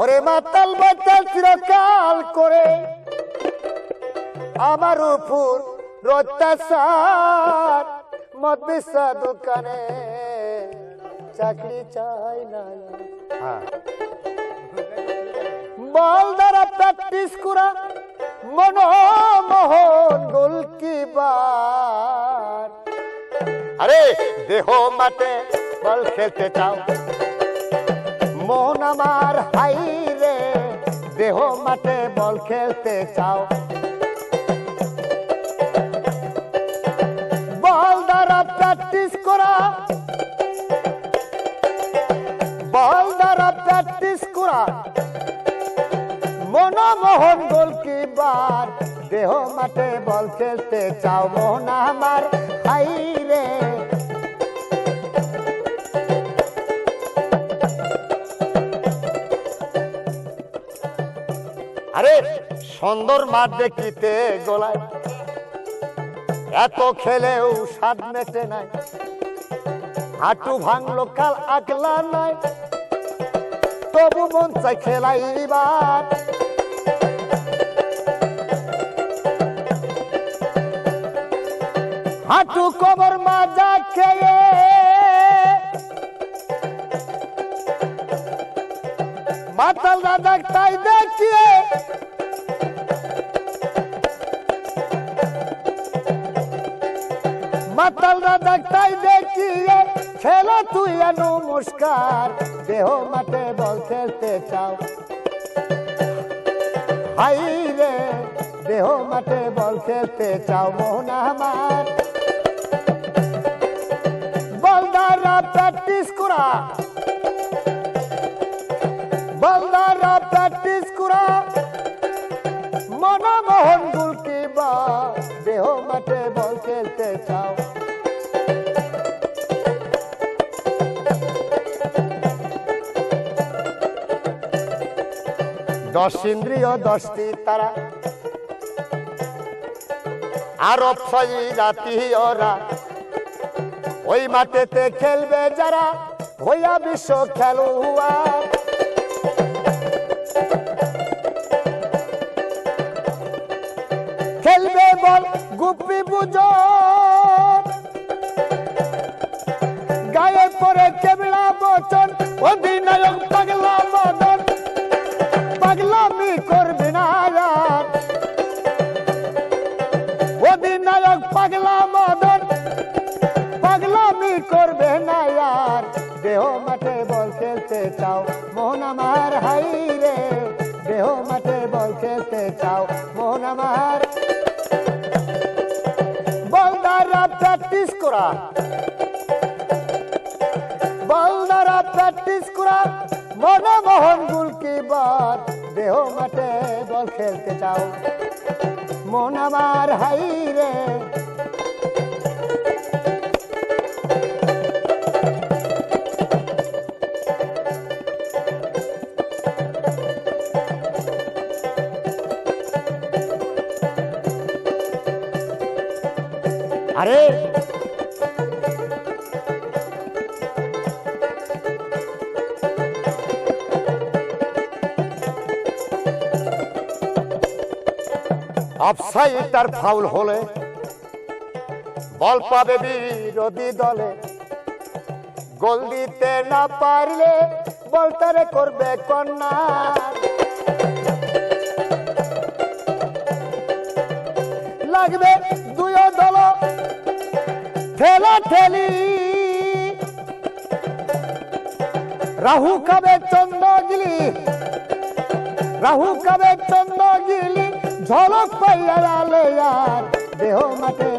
ওরে মাতাল বাতাল চিরকাল করে আমার উপর রত্যাচার মদ বিসা দোকানে চাকরি চাই না। হ্যাঁ। বল দ্বারা প্র্যাকটিস করা মনমোহন গোলকিপার। আরে দেহ মাঠে বল খেলতে চাও? মন আমার, হাই রে, দেহ মাঠে বল খেলতে চাও। বল দ্বারা প্র্যাকটিস করা। বল দ্বারা প্র্যাকটিস করা। মনমোহন গোলকিপার দেহ মাঠে বল খেলতে চাও। মন আমার, হাই রে আরে সুন্দর মাঠ দেখিতে গোলায়। এত খেলেও স্বাদ মেটে নাই। হাঁটু ভাঙলো, কাল আগলা নাই। তবু মন চাই খেলাইবার। হাঁটু কবর মাজা খেয়ে মাতাল দাদা তাই দেখিয়ে। মাতাল দাদা তাই দেখিয়ে, খেলা তুই নমস্কার দেহ মাঠে বল খেলতে চাও। হাই রে, দেহ মাঠে বল খেলতে চাও, মোহন আমার। বল দ্বারা প্র্যাকটিস করা। বল দ্বারা প্র্যাকটিস করা। মনমোহন গুলকিবা দেহ মাঠে বল খেলতে চাও। দশ ইন্দ্রিয়, দশটি তারা। আরব ছয় জাতি ওরা ওই মাঠেতে খেলবে যারা, হইয়া বিশ্ব খেলুয়ার গুপি বুঝো গায়ে পরে কেবলা বচন, অধিনায়ক পাগলা মদন। পাগলামি করবে না অধিনায়ক পাগলা মদন, পাগলামি করবে না আর। দেহ মাঠে বল খেলতে চাও, মোহন আমার হাই রে দেহ মাঠে বল খেলতে চাও, মোহন আমার করা বল দ্বারা প্র্যাকটিস করা মনমোহন গুলকিপার দেহ মাঠে বল খেলতে চাও? মন আমার হাই রে। আরে অফসাইড তার ফাউল হলে বল পাবে বিরোধী দলে গোল দিতে না পারলে বল তারে করবে কন্যা। লাগবে দুই দল ঠেলা ঠেলি। রাহু খাবে চন্দ্রগিলি, রাহু খাবে চন্দ্রগিলি। ঝলক পাইয়া লালে আর দেহ মাঠে